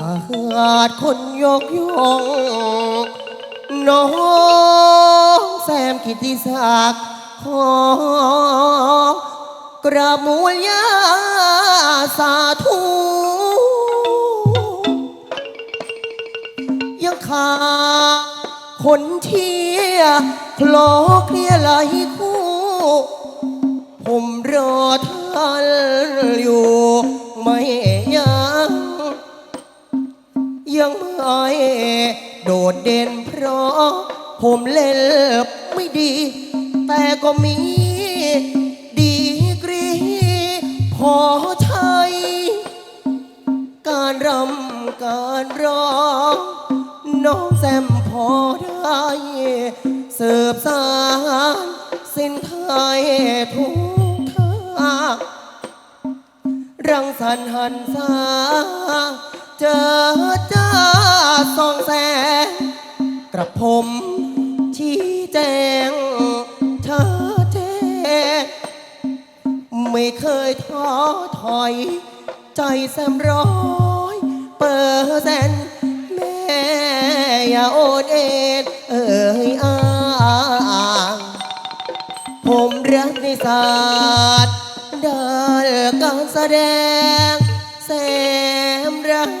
ขาดคนยกย่องน้องแซมกิติศักดิ์ขอกราบมูลยาสาธุยังขาดคนเชียคลอเคลียไหลคู่ ผมรอท่านอยู่ ยังไม่โดดเด่นเพราะ ผมเล่นไม่ดี แต่ก็มีดีกรี พอใช้การรำการร้อง น้องแซมพอได้เสิร์ฟสารสิ้นไทยทุกท่ารังสรรค์หันษา ระผมชี้แจงเธอแจ้งไม่เคยท้อถอย ใจแซมร้อยเปอร์เซ็นต์แม่อย่าโอนเอ็นเอ่ยอ้างผมรักในศาสตร์ด้านการแสดงแซมรัก